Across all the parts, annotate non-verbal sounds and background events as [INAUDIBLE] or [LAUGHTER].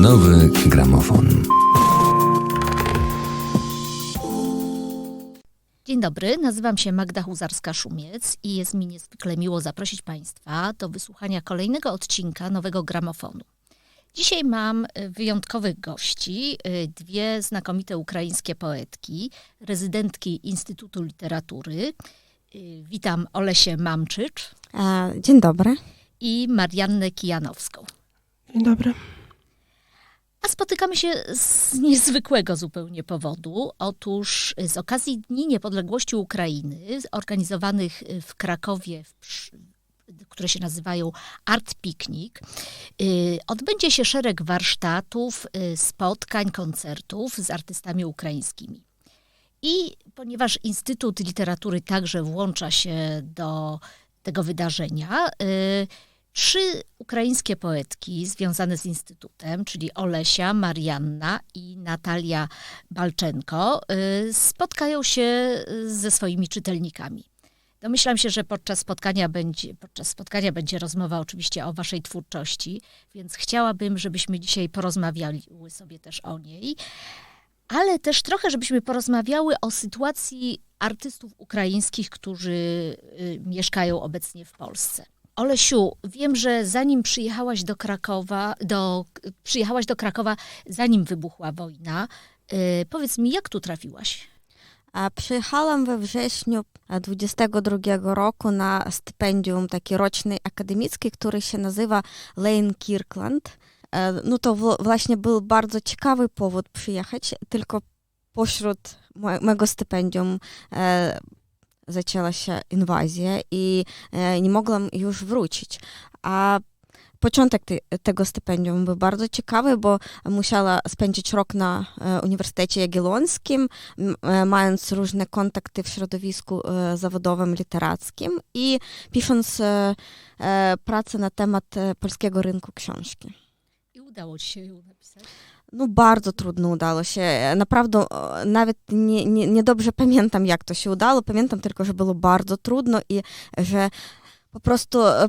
Nowy gramofon. Dzień dobry, nazywam się Magda Huzarska-Szumiec i jest mi niezwykle miło zaprosić Państwa do wysłuchania kolejnego odcinka Nowego Gramofonu. Dzisiaj mam y, wyjątkowych gości, y, dwie znakomite ukraińskie poetki, rezydentki Instytutu Literatury. Y, Witam Olesię Mamczycz E, Dzień dobry. i Mariannę Kijanowską. Dzień dobry. A spotykamy się z niezwykłego zupełnie powodu. Otóż z okazji Dni Niepodległości Ukrainy, organizowanych w Krakowie, w, które się nazywają Art Picnic, y, odbędzie się szereg warsztatów, y, spotkań, koncertów z artystami ukraińskimi. I ponieważ Instytut Literatury także włącza się do tego wydarzenia, y, trzy ukraińskie poetki związane z Instytutem, czyli Olesia, Marianna i Natalia Balczenko, y, spotkają się y, ze swoimi czytelnikami. Domyślam się, że podczas spotkania, będzie, podczas spotkania będzie rozmowa oczywiście o waszej twórczości, więc chciałabym, żebyśmy dzisiaj porozmawiali sobie też o niej, ale też trochę, żebyśmy porozmawiały o sytuacji artystów ukraińskich, którzy y, mieszkają obecnie w Polsce. Olesiu, wiem, że zanim przyjechałaś do Krakowa, do, przyjechałaś do Krakowa, zanim wybuchła wojna, y, powiedz mi, jak tu trafiłaś? E, Przyjechałam we wrześniu e, 22 roku na stypendium taki roczny akademicki, który się nazywa Lane Kirkland. E, No to właśnie był bardzo ciekawy powód przyjechać, tylko pośród mo- mojego stypendium e, zaczęła się inwazja i e, nie mogłam już wrócić. A początek te, tego stypendium był bardzo ciekawy, bo musiała spędzić rok na e, Uniwersytecie Jagiellońskim, e, mając różne kontakty w środowisku e, zawodowym, literackim i pisząc e, e, pracę na temat polskiego rynku książki. I udało ci się ją napisać? No bardzo trudno udało się. Naprawdę nawet nie, nie, nie dobrze pamiętam, jak to się udało. Pamiętam tylko, że było bardzo trudno i że po prostu e,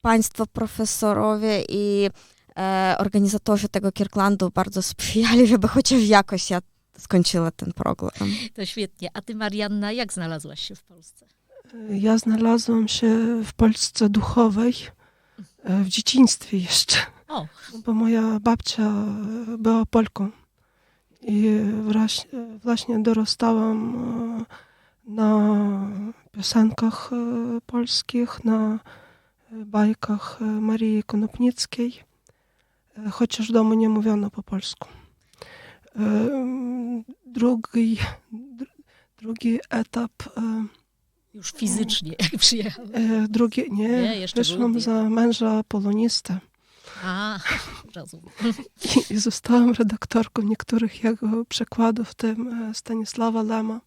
państwo profesorowie i e, organizatorzy tego Kirklandu bardzo sprzyjali, [LAUGHS] żeby chociaż jakoś ja skończyła ten program. To świetnie. A ty, Marianna, jak znalazłaś się w Polsce? Ja znalazłam się w Polsce duchowej e, w dzieciństwie jeszcze, O, bo moja babcia była Polką i właśnie dorastałam e, na piosenkach e, polskich, na e, bajkach Marii Konopnickiej, chociaż w domu nie mówiono po polsku. Drugi, dr- drugi etap już fizycznie, jak. E, drugie, nie, Nie, jeszcze wyszłam za męża polonistę A, [LAUGHS] rozumiem. i, i zostałam redaktorką niektórych jego przekładów, w tym e, Stanisława Lema.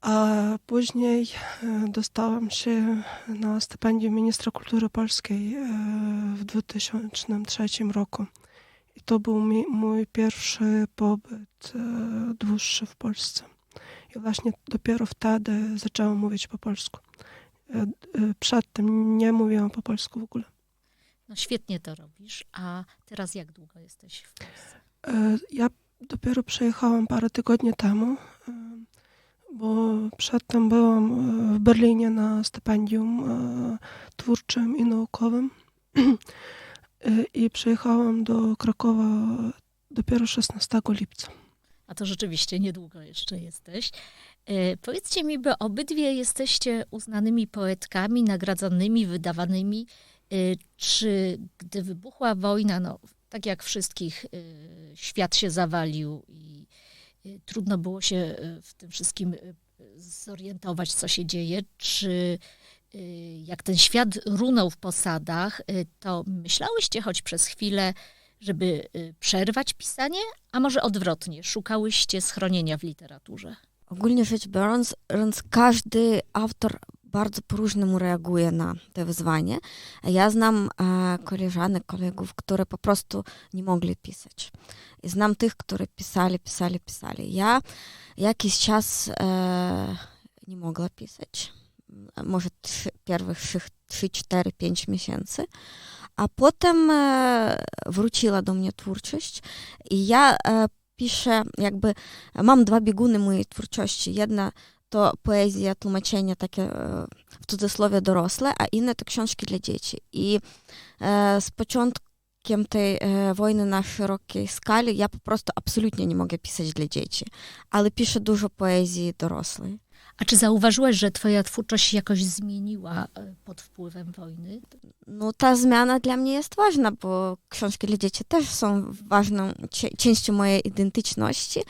A później e, dostałam się na stypendium ministra kultury polskiej e, w 2003 roku. I to był mi, mój pierwszy pobyt dłuższy w Polsce. I właśnie dopiero wtedy zaczęłam mówić po polsku. Przedtem nie mówiłam po polsku w ogóle. No świetnie to robisz. A teraz jak długo jesteś w Polsce? E, Ja dopiero przyjechałam parę tygodni temu, e, bo przedtem byłam e, w Berlinie na stypendium twórczym i naukowym. I przyjechałam do Krakowa dopiero 16 lipca. A to rzeczywiście niedługo jeszcze jesteś. Powiedzcie mi, bo obydwie jesteście uznanymi poetkami, nagradzanymi, wydawanymi. E, czy gdy wybuchła wojna, no tak jak wszystkich, e, świat się zawalił i e, trudno było się w tym wszystkim zorientować, co się dzieje, czy jak ten świat runął w posadach, to myślałyście choć przez chwilę, żeby przerwać pisanie, a może odwrotnie, szukałyście schronienia w literaturze? Ogólnie rzecz biorąc, każdy autor bardzo po-różnemu reaguje na to wyzwanie. Ja znam e, koleżanek, kolegów, które po prostu nie mogli pisać. I znam tych, które pisali, pisali, pisali. Ja jakiś czas e, nie mogła pisać. Może trzy, pierwszych 3, 4, 5 miesięcy. A potem e, wróciła do mnie twórczość i ja e, piszę, jakby mam dwa bieguny mojej twórczości. Jedna to poezja, tłumaczenie takie e, w cudzysłowie dorosłe, a inne to książki dla dzieci. I e, z początkiem tej e, wojny na szerokiej skali ja po prostu absolutnie nie mogę pisać dla dzieci, ale piszę dużo poezji dorosłej. A czy zauważyłaś, że twoja twórczość się jakoś zmieniła pod wpływem wojny? No ta zmiana dla mnie jest ważna, bo książki dla dzieci też są ważną częścią mojej identyczności.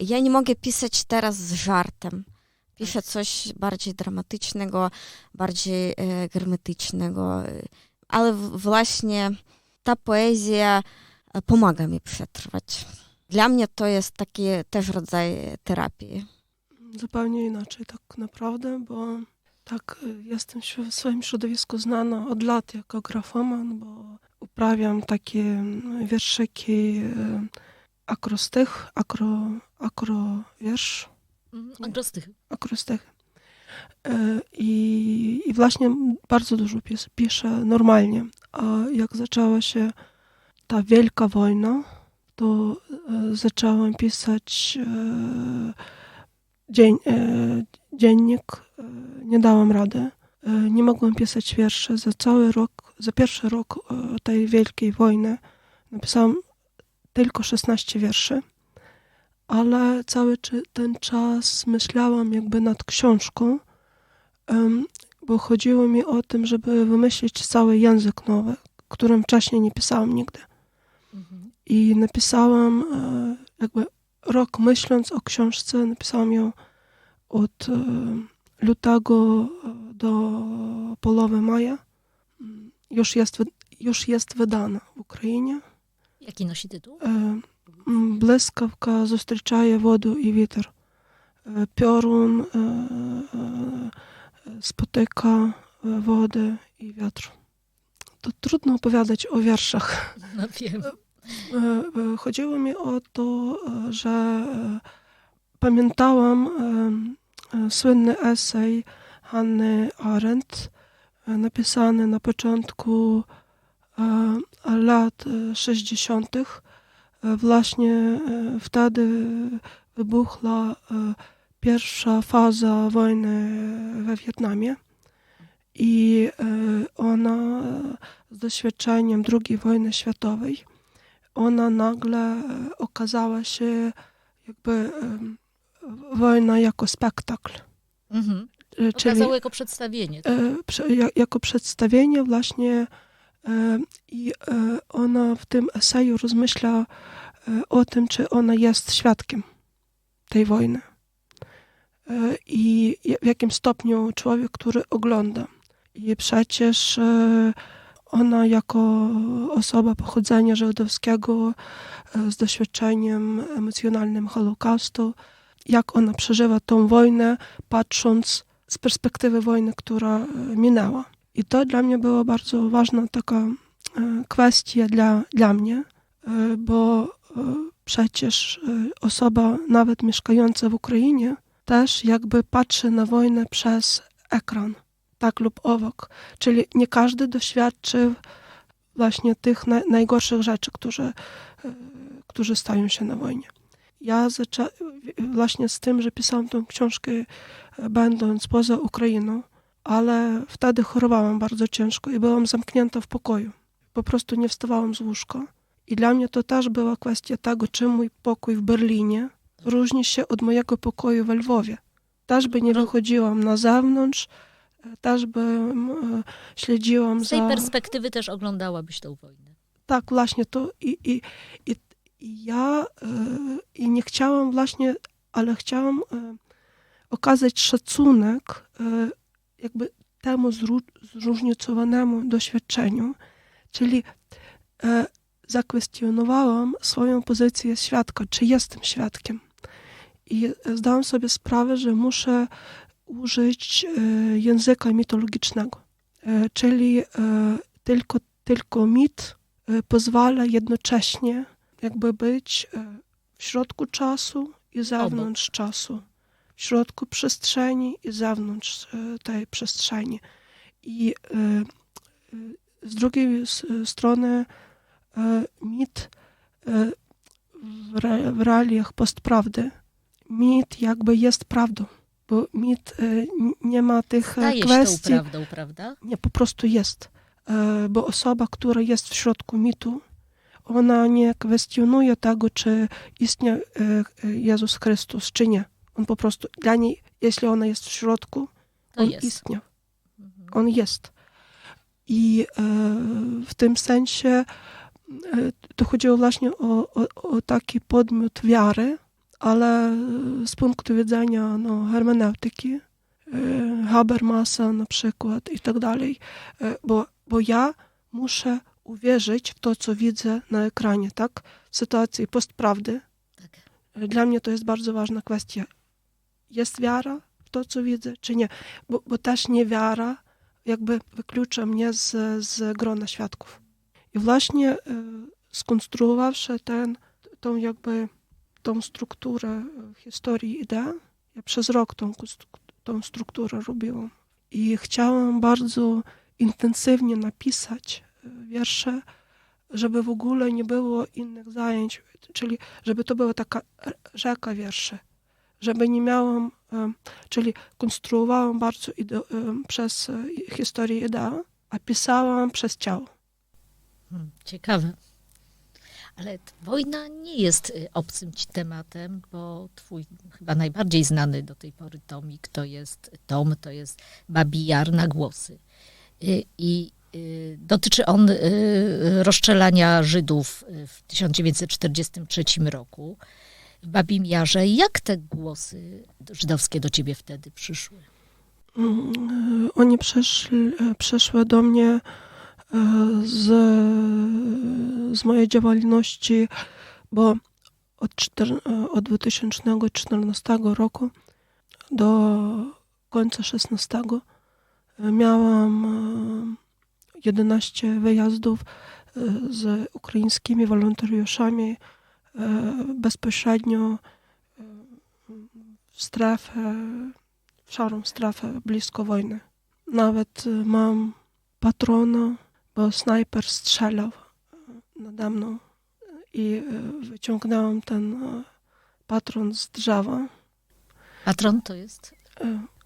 Ja nie mogę pisać teraz z żartem. Piszę coś bardziej dramatycznego, bardziej e, hermetycznego, e, ale właśnie ta poezja e, pomaga mi przetrwać. Dla mnie to jest taki też rodzaj terapii. Zupełnie inaczej tak naprawdę, bo tak jestem w swoim środowisku znana od lat jako grafoman, bo uprawiam takie mm, wierszyki akrostych, akro, akrowiersz, Mhm. Agrostych. akrostych. Y, I, I właśnie bardzo dużo pis, piszę normalnie. A jak zaczęła się ta wielka wojna, to y, zaczęłam pisać dzień, y, dziennik. Nie dałam rady. Nie mogłam pisać wierszy. Za cały rok, za pierwszy rok tej wielkiej wojny napisałam tylko 16 wierszy ale cały ten czas myślałam jakby nad książką, bo chodziło mi o tym, żeby wymyślić cały język nowy, którym wcześniej nie pisałam nigdy. Mhm. I napisałam, e, jakby rok myśląc o książce, napisałam ją od e, lutego e, do połowy maja. Mm, już jest, już jest wydana w Ukrainie. Jaki nosi tytuł? Е, м, Блискавка зустрічає воду і вітер. Е, Пьорун е, е, спотика е, води і вітру. Тут трудно opowiadać o wierszach. No wiem. E, e, Chodziło mi o to, e, że e, pamiętałam e, e, słynny esej Hanny Arendt, e, napisany na początku e, lat e, 60. E, Właśnie e, wtedy wybuchła e, pierwsza faza wojny we Wietnamie. I ona z doświadczeniem II wojny światowej ona nagle okazała się jakby wojna jako spektakl. Mhm. E, Czyli Okazało jako przedstawienie. tak? jako przedstawienie właśnie i e, ona w tym eseju rozmyśla e, o tym, czy ona jest świadkiem tej wojny. E, I w jakim stopniu człowiek, który ogląda. I przecież e, ona jako osoba pochodzenia żydowskiego e, z doświadczeniem emocjonalnym Holokaustu, jak ona przeżywa tą wojnę, patrząc z perspektywy wojny, która e, minęła. I to dla mnie była bardzo ważna taka e, kwestia dla, dla mnie, e, bo e, przecież osoba nawet mieszkająca w Ukrainie też jakby patrzy na wojnę przez ekran, tak lub owok. Czyli nie każdy doświadczy właśnie tych na, najgorszych rzeczy, którzy, e, którzy stają się na wojnie. Ja zaczę- właśnie z tym, że pisałam tą książkę będąc poza Ukrainą, ale wtedy chorowałam bardzo ciężko i byłam zamknięta w pokoju. Po prostu nie wstawałam z łóżka. I dla mnie to też była kwestia tego, czy mój pokój w Berlinie różni się od mojego pokoju we Lwowie. Też by nie wychodziłam na zewnątrz, e, też bym e, śledziłam Z tej za... perspektywy też oglądałabyś tą wojnę. Tak, właśnie to i, i, i, i ja e, i nie chciałam właśnie, ale chciałam e, okazać szacunek e, jakby temu zró- zróżnicowanemu doświadczeniu, czyli e, zakwestionowałam swoją pozycję świadka, czy jestem świadkiem. I zdałam sobie sprawę, że muszę użyć e, języka mitologicznego, e, czyli e, tylko, tylko mit e, pozwala jednocześnie jakby być e, w środku czasu i zewnątrz czasu, w środku przestrzeni i zewnątrz e, tej przestrzeni. I e, e, z drugiej strony mit w, re, w realiach postprawdy, mit jakby jest prawdą, bo mit nie ma tych Staje się tą kwestii, prawdą, prawda? nie, po prostu jest. Bo osoba, która jest w środku mitu, ona nie kwestionuje tego, czy istnieje Jezus Chrystus, czy nie. On po prostu, dla niej, jeśli ona jest w środku, To on jest. istnieje. Mhm. On jest. I e, w tym sensie e, to chodziło właśnie o, o, o taki podmiot wiary, ale z punktu widzenia no, hermeneutyki, e, Habermasa na przykład i tak dalej, e, bo, bo ja muszę uwierzyć w to, co widzę na ekranie, tak? W sytuacji postprawdy. Tak. E, Dla mnie to jest bardzo ważna kwestia. Jest wiara w to, co widzę, czy nie? Bo, bo też niewiara jakby wyklucza mnie z, z grona świadków. I właśnie e, skonstruowawszy ten, tą jakby tą strukturę e, historii idei, ja przez rok tą, tą strukturę robiłam. I chciałam bardzo intensywnie napisać e, wiersze, żeby w ogóle nie było innych zajęć, czyli żeby to była taka rzeka wierszy, żeby nie miałam, em, czyli konstruowałam bardzo ide- em, przez e, historię idea, a pisałam przez ciało. Hmm, Ciekawe. Ale wojna nie jest y, obcym ci tematem, bo twój chyba najbardziej znany do tej pory tomik to jest tom, to jest Babi Jar na głosy. Y, I y, dotyczy on y, rozstrzelania Żydów y, w 1943 roku Babim Jarze. Jak te głosy żydowskie do ciebie wtedy przyszły? Mm, Oni przyszli, e, przyszły do mnie e, z, z mojej działalności, bo od, czter, e, od 2014 roku do końca 16 miałam e, 11 wyjazdów z ukraińskimi wolontariuszami bezpośrednio e, w strefę w szarą strefę blisko wojny. Nawet y, mam patrona, bo snajper strzelał nade mną i wyciągnęłam ten patron z drzewa. Patron to jest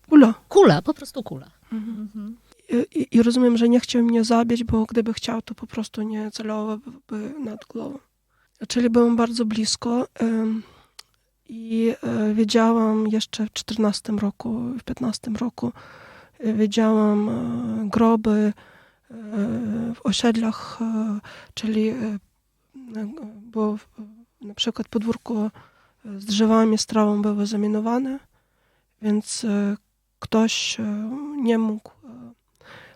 Kula. kula, po prostu kula. Mhm. I, i, I rozumiem, że nie chciał mnie zabić, bo gdyby chciał, to po prostu nie celowałby nad głową. Czyli byłem bardzo blisko. I e, wiedziałam jeszcze w 14 roku, w 15 roku, e, wiedziałam e, groby w osiedlach, czyli bo na przykład podwórko z drzewami, z trawą były zaminowane, więc ktoś nie mógł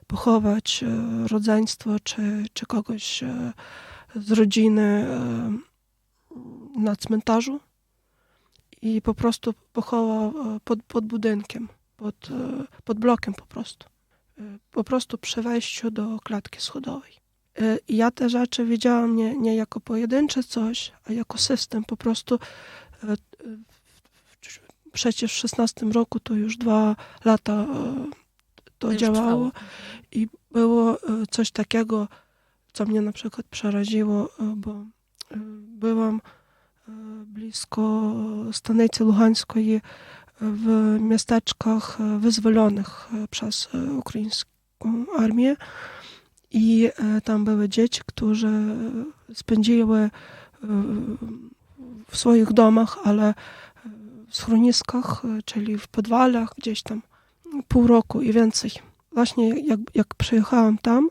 pochować rodzeństwo czy, czy kogoś z rodziny e, na cmentarzu i po prostu pochował e, pod, pod budynkiem, pod, e, pod blokiem po prostu. Po prostu przy wejściu do klatki schodowej. I ja te rzeczy widziałam nie, nie jako pojedyncze coś, a jako system. Po prostu przecież w 16 roku to już dwa lata to, To działało. I było coś takiego, co mnie na przykład przeraziło, e, bo e, byłam e, blisko stanicy Lugańskiej w miasteczkach wyzwolonych przez ukraińską armię. I tam były dzieci, które spędziły w swoich domach, ale w schroniskach, czyli w podwalach, gdzieś tam pół roku i więcej. Właśnie jak, jak przyjechałam tam,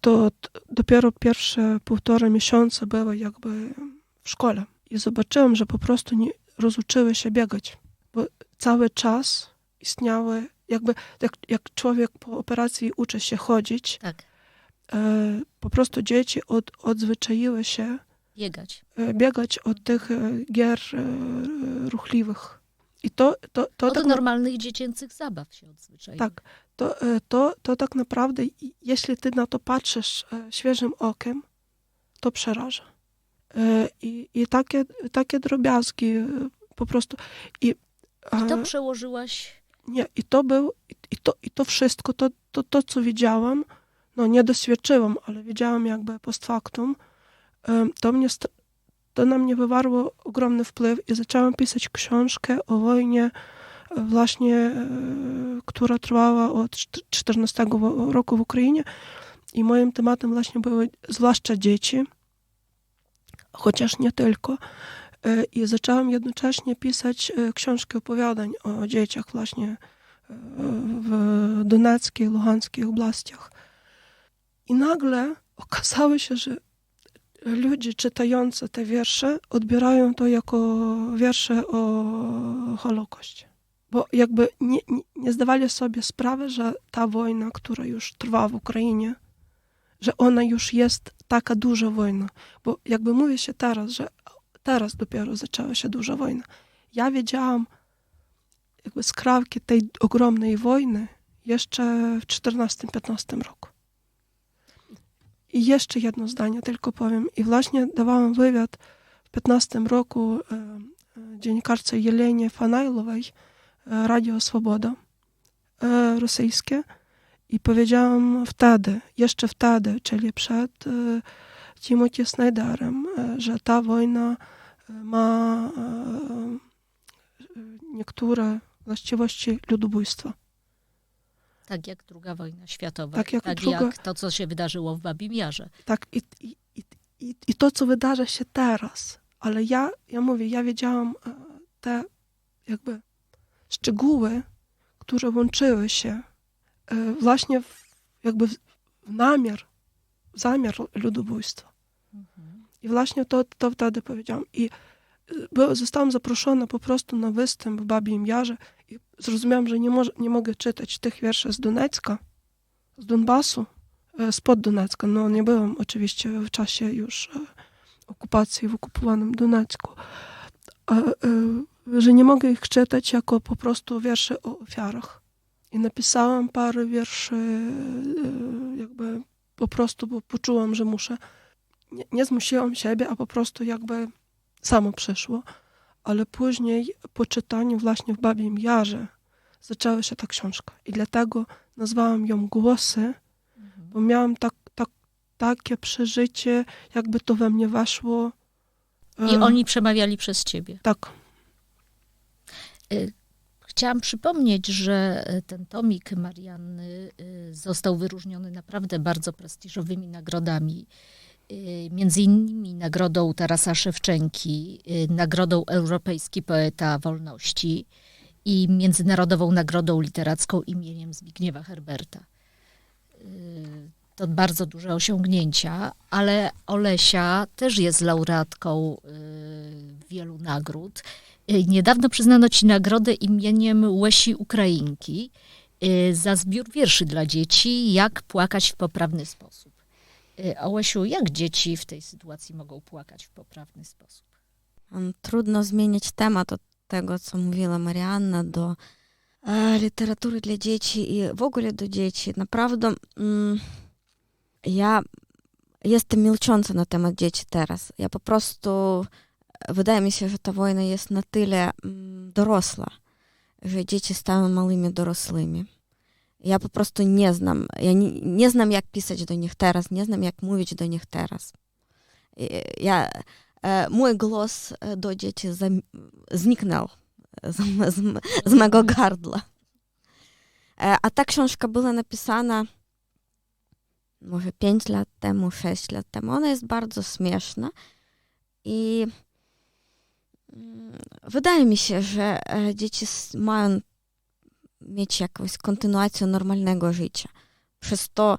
to t- dopiero pierwsze półtora miesiąca były jakby w szkole. I zobaczyłam, że po prostu nie rozuczyły się biegać, bo cały czas istniały, jakby jak, jak człowiek po operacji uczy się chodzić, Tak, e, po prostu dzieci od, odzwyczaiły się biegać. e, biegać od tych e, gier e, ruchliwych. I to, to, to Od tak normalnych dziecięcych zabaw się odzwyczaiło. Tak, to, e, to, to tak naprawdę, jeśli ty na to patrzysz e, świeżym okiem, to przeraża. E, I, i takie, takie drobiazgi po prostu. I, I to przełożyłaś nie, i to był, i, to, i to wszystko, to, to, to co widziałam, no nie doświadczyłam, ale widziałam jakby post factum, to, mnie, to na mnie wywarło ogromny wpływ i zaczęłam pisać książkę o wojnie właśnie, e, która trwała od czt- 14 wo- roku w Ukrainie i moim tematem właśnie były zwłaszcza dzieci, chociaż nie tylko. E, I zaczęłam jednocześnie pisać e, książki opowiadań o dzieciach właśnie w Doneckiej, Luhanskiej oblastiach. I nagle okazało się, że ludzie czytający te wiersze odbierają to jako wiersze o Holokauście. Bo jakby nie, nie, zdawali sobie sprawy, że ta wojna, która już trwa w Ukrainie, że ona już jest taka duża wojna. Bo jakby mówi się teraz, że teraz dopiero zaczęła się duża wojna. Ja wiedziałam jakby skrawki tej ogromnej wojny jeszcze w 14-15 roku. I jeszcze jedno zdanie tylko powiem. I właśnie dawałam wywiad w 15 roku e, dziennikarce Jelenie Fanajlowej, Radio Swoboda e, rosyjskie. I powiedziałam wtedy, jeszcze wtedy, czyli przed e, Timothy Snyderem, e, że ta wojna ma niektóre właściwości ludobójstwa. Tak jak druga wojna światowa. Tak jak tak druga- jak to, co się wydarzyło w Babim Jarze. Tak, i, i, i, i, to, co wydarza się teraz, ale ja, ja mówię, ja wiedziałam te jakby szczegóły, które łączyły się e, właśnie w, jakby w namiar, w zamiar ludobójstwa. I właśnie to, to wtedy powiedziałam. I bo zostałam zaproszona po prostu na występ w Babim Jarze i zrozumiałam, że nie, może, nie mogę czytać tych wierszy z Donecka, z Donbasu, e, spod Donecka. No nie byłam oczywiście w czasie już e, okupacji w okupowanym Donecku. E, że nie mogę ich czytać jako po prostu wiersze o ofiarach. I napisałam parę wierszy, e, jakby po prostu, bo poczułam, że muszę. Nie, nie zmusiłam siebie, a po prostu jakby samo przyszło. Ale później po czytaniu właśnie w Babim Jarze zaczęła się ta książka. I dlatego nazwałam ją Głosy, bo miałam tak, tak, takie przeżycie, jakby to we mnie weszło. I e, oni przemawiali przez ciebie. Tak, Chciałam przypomnieć, że e, ten tomik Marianny y, został wyróżniony naprawdę bardzo prestiżowymi nagrodami. Y, Między innymi nagrodą Tarasa Szewczenki, y, nagrodą Europejski Poeta Wolności i Międzynarodową Nagrodą Literacką imieniem Zbigniewa Herberta. Y, To bardzo duże osiągnięcia, ale Olesia też jest laureatką y, wielu nagród. E, niedawno przyznano ci nagrodę imieniem Łesi Ukrainki e, za zbiór wierszy dla dzieci Jak płakać w poprawny sposób. E, a Łesiu, jak dzieci w tej sytuacji mogą płakać w poprawny sposób? Mm, trudno zmienić temat od tego, co mówiła Marianna, do literatury dla dzieci i w ogóle do dzieci. Naprawdę mm, ja jestem milcząca na temat dzieci teraz. Ja po prostu wydaje mi się, że ta wojna jest na tyle mm, dorosła, że dzieci stają małymi dorosłymi. Ja po prostu nie znam, ja nie, nie znam jak pisać do nich teraz, nie znam jak mówić do nich teraz. Ja e, mój głos e, do dzieci zniknął z, z, z gardła. E, A ta książka była napisana może 5 lat temu, 6 lat temu. Ona jest bardzo śmieszna i wydaje mi się, że e, dzieci mają mieć jakąś kontynuację normalnego życia. Przez to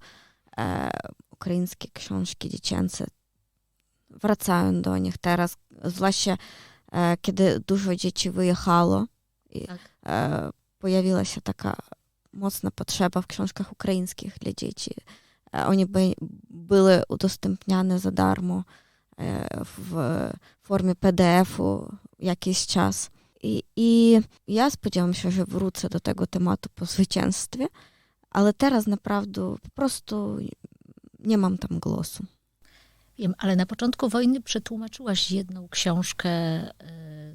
e, ukraińskie książki dziecięce wracają do nich teraz, zwłaszcza e, kiedy dużo dzieci wyjechało i Tak. e, pojawiła się taka mocna potrzeba w książkach ukraińskich dla dzieci. E, oni by, były udostępniane za darmo e, w formie PDF-u jakiś czas. I, I ja spodziewam się, że wrócę do tego tematu po zwycięstwie, ale teraz naprawdę po prostu nie mam tam głosu. Wiem, ale na początku wojny przetłumaczyłaś jedną książkę e,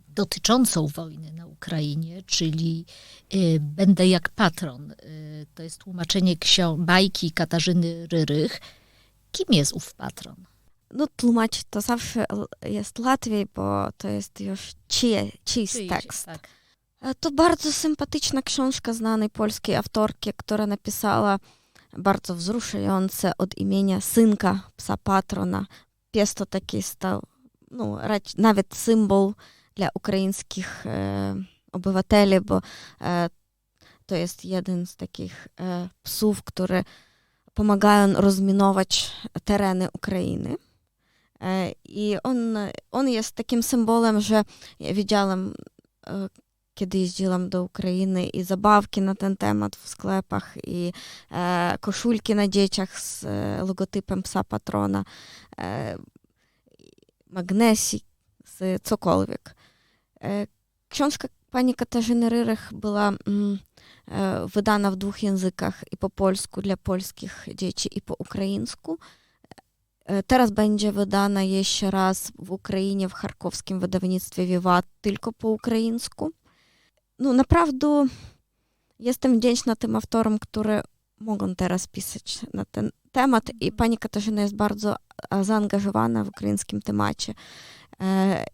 dotyczącą wojny na Ukrainie, czyli y, Będę jak patron. To jest tłumaczenie ksią- bajki Katarzyny Ryrych. Kim jest ów patron? No tłumaczyć to zawsze jest łatwiej, bo to jest już czyje, czyjś tekst. tak. E, To bardzo sympatyczna książka znanej polskiej autorki, która napisała bardzo wzruszające od imienia synka psa patrona. Pies to taki stał, no, nawet symbol dla ukraińskich e, obywateli, bo e, to jest jeden z takich e, psów, które pomagają rozminować tereny Ukrainy. E, I on, on jest takim symbolem, że ja widziałam e, kiedy jeździłam do Ukrainy i zabawki na ten temat w sklepach, i e, koszulki na dzieciach z e, logotypem psa patrona, e, magnesik, z cokolwiek. E, książka pani Katarzyny Ryrych była mm, e, wydana w dwóch językach, i po polsku dla polskich dzieci, i po ukraińsku. E, Teraz będzie wydana jeszcze raz w Ukrainie w charkowskim wydawnictwie Wiwat tylko po ukraińsku no naprawdę jestem wdzięczna tym autorom, które mogą teraz pisać na ten temat i pani Katarzyna jest bardzo e, zaangażowana w ukraińskim temacie. E,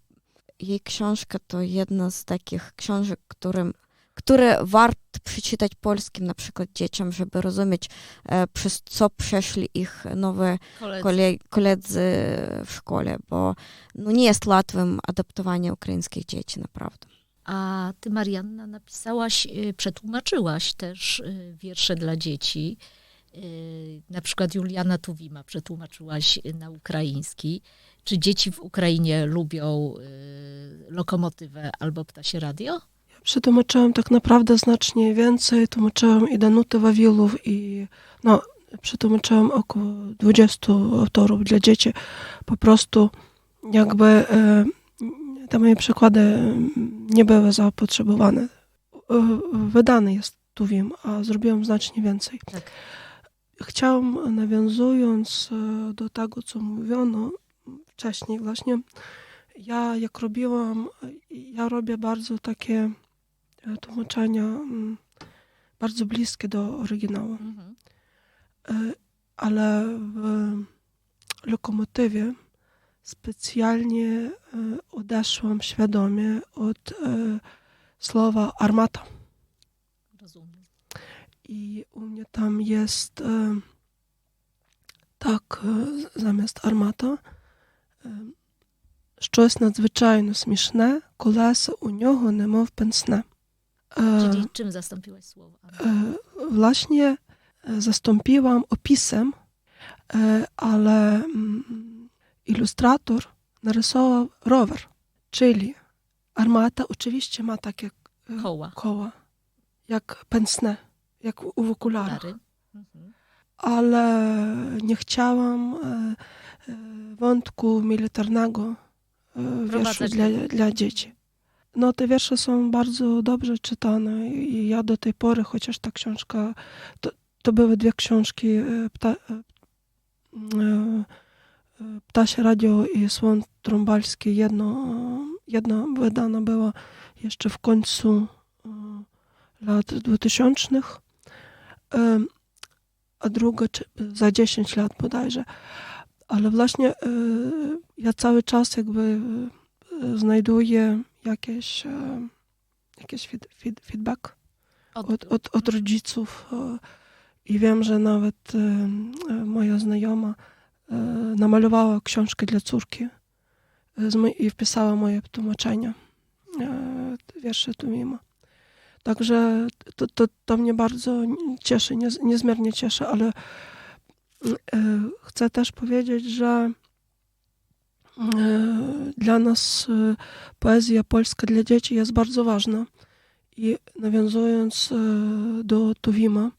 Jej książka to jedna z takich książek, którym, które warto przeczytać polskim na przykład dzieciom, żeby rozumieć, e, przez co przeszli ich nowe Koledzy. kole, koledzy w szkole, bo no, nie jest łatwym adaptowanie ukraińskich dzieci, naprawdę. A ty, Marianna, napisałaś, y, przetłumaczyłaś też y, wiersze dla dzieci. Y, Na przykład Juliana Tuwima przetłumaczyłaś na ukraiński. Czy dzieci w Ukrainie lubią lokomotywę albo ptasie radio? Przetłumaczyłam tak naprawdę znacznie więcej. Tłumaczyłam i Danutę Wawilów, i no, przetłumaczyłam około 20 autorów dla dzieci. Po prostu jakby e, te moje przykłady nie były zapotrzebowane. E, Wydany jest Tuwim, a zrobiłam znacznie więcej. Tak. Chciałam, nawiązując e, do tego, co mówiono wcześniej, właśnie ja jak robiłam, ja robię bardzo takie tłumaczenia mm, bardzo bliskie do oryginału, Mhm. E, ale w lokomotywie specjalnie e, odeszłam świadomie od e, słowa armata. Rozumiem. І у мене там є е, так, е, замість армата е, щось надзвичайно смішне, колеса у нього немов пенсне. Czyli czym zastąpiłaś słowo? E, Właśnie e, zastąpiłam opisem, e, ale mm, ilustrator narysował rower, czyli armata oczywiście ma takie e, Koła. koła, jak pęsne, jak w okularach. Mhm. ale nie chciałam e, e, wątku militarnego e, wierszu dla, dla dzieci. No te wiersze są bardzo dobrze czytane i ja do tej pory, chociaż ta książka, to, to były dwie książki, e, pta, e, e, Ptasie Radio i Słon Trąbalski. Jedno, jedna wydana była jeszcze w końcu lat 2000. E, a druga za 10 lat bodajże. Ale właśnie ja cały czas jakby znajduję jakieś, e, jakieś feed, feed, feedback Od, od, od, od rodziców e, i wiem, że nawet e, moja znajoma namalowała książkę dla córki i wpisała moje tłumaczenia wiersze Tumima. Także to, to, to mnie bardzo cieszy, niez, niezmiernie cieszy, ale chcę też powiedzieć, że dla nas e, poezja polska dla dzieci jest bardzo ważna. I nawiązując e, do Tuwima,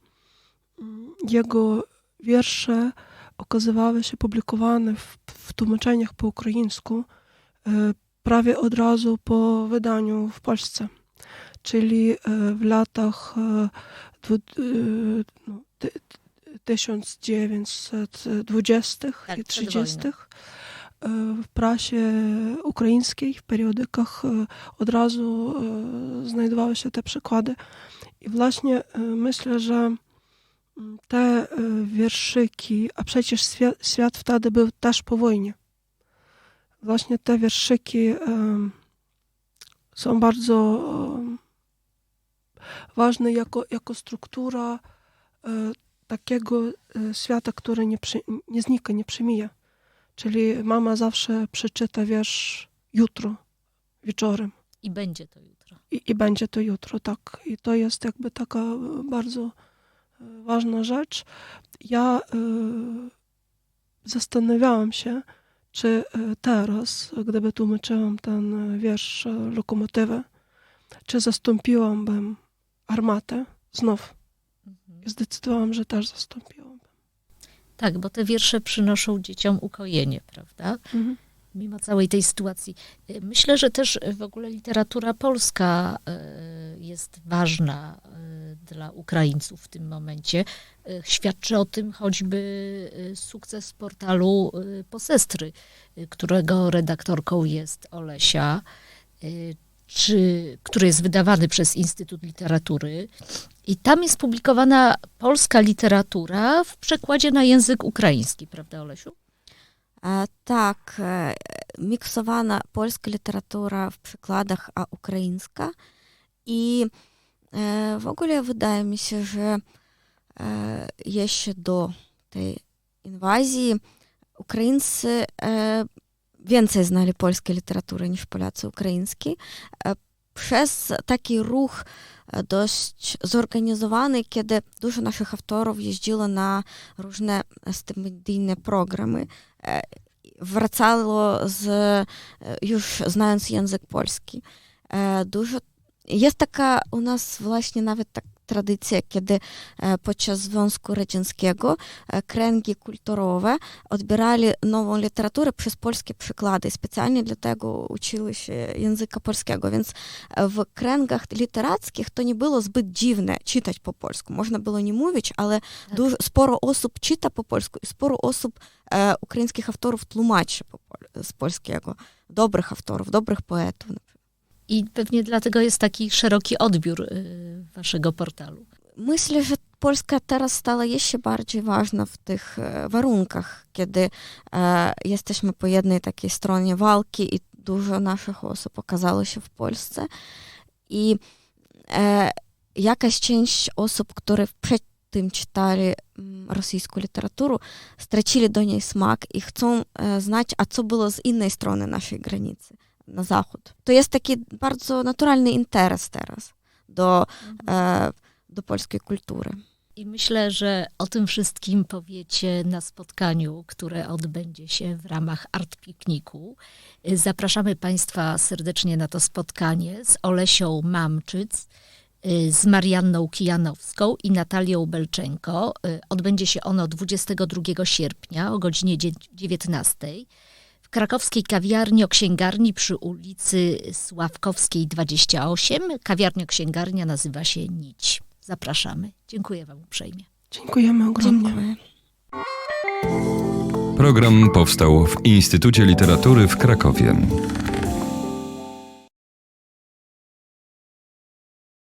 jego wiersze okazywały się publikowane w, w tłumaczeniach po ukraińsku prawie od razu po wydaniu w Polsce. Czyli w latach e, dwu, e, no, ty- 1920 Tak, i przed 30. w prasie ukraińskiej, w periodykach e, od razu e, znajdowały się te przykłady. I właśnie e, myślę, że mm, te e, wierszyki, a przecież świat, wtedy był też po wojnie. Właśnie te wierszyki są bardzo ważne jako, jako struktura e, takiego e, świata, który nie, przy, nie znika, nie przemija. Czyli mama zawsze przeczyta wiersz jutro, wieczorem. I będzie to jutro. I, I będzie to jutro, tak. I to jest jakby taka bardzo e, ważna rzecz. Ja e, zastanawiałam się, czy e, teraz, gdyby tłumaczyłam ten wiersz Lokomotywę, czy zastąpiłabym armatę znów. Mhm. I zdecydowałam, że też zastąpiłam. Tak, bo te wiersze przynoszą dzieciom ukojenie, prawda? mimo całej tej sytuacji. Myślę, że też w ogóle literatura polska y, jest ważna y, dla Ukraińców w tym momencie. Y, Świadczy o tym choćby sukces portalu Posestry, którego redaktorką jest Olesia, czy, który jest wydawany przez Instytut Literatury. I tam jest publikowana polska literatura w przekładzie na język ukraiński, prawda, Olesiu? E, Tak, e, miksowana polska literatura w przykładach, a ukraińska. I e, w ogóle wydaje mi się, że e, jeszcze do tej inwazji Ukraińcy e, więcej znali polskiej literatury niż Polacy ukraińskiej. E, Przez taki ruch e, dość zorganizowany, kiedy dużo naszych autorów jeździło na różne stypendyjne programy. E, Wracało z, e, już znając język polski. E, Dużo jest taka u nas właśnie nawet tak tradycja, kiedy e, podczas Związku Radzieckiego e, kręgi kulturowe odbierali nową literaturę przez polskie przykłady. Specjalnie dlatego uczyły się języka polskiego, więc e, w kręgach literackich to nie było zbyt dziwne czytać po polsku. Można było nie mówić, ale dużo, sporo osób czyta po polsku i sporo osób e, ukraińskich autorów tłumaczy po, pol- z polskiego. Dobrych autorów, dobrych poetów. I pewnie dlatego jest taki szeroki odbiór y, waszego portalu. Myślę, że Polska teraz stała jeszcze bardziej ważna w tych e, warunkach, kiedy e, jesteśmy po jednej takiej stronie walki i dużo naszych osób okazało się w Polsce. I e, jakaś część osób, które przed tym czytali rosyjską literaturę, stracili do niej smak i chcą e, znać, a co było z innej strony naszej granicy, na zachód. To jest taki bardzo naturalny interes teraz do, e, do polskiej kultury. I myślę, że o tym wszystkim powiecie na spotkaniu, które odbędzie się w ramach Art Pikniku. Zapraszamy Państwa serdecznie na to spotkanie z Olesią Mamczyc, y, z Marianną Kijanowską i Natalią Belczenko. Y, Odbędzie się ono 22 sierpnia o godzinie dzie- 19 w krakowskiej kawiarni o księgarni przy ulicy Sławkowskiej 28. Kawiarnia księgarnia nazywa się Nić. Zapraszamy. Dziękuję Wam uprzejmie. Dziękujemy ogromnie. Dziękuję. Program powstał w Instytucie Literatury w Krakowie.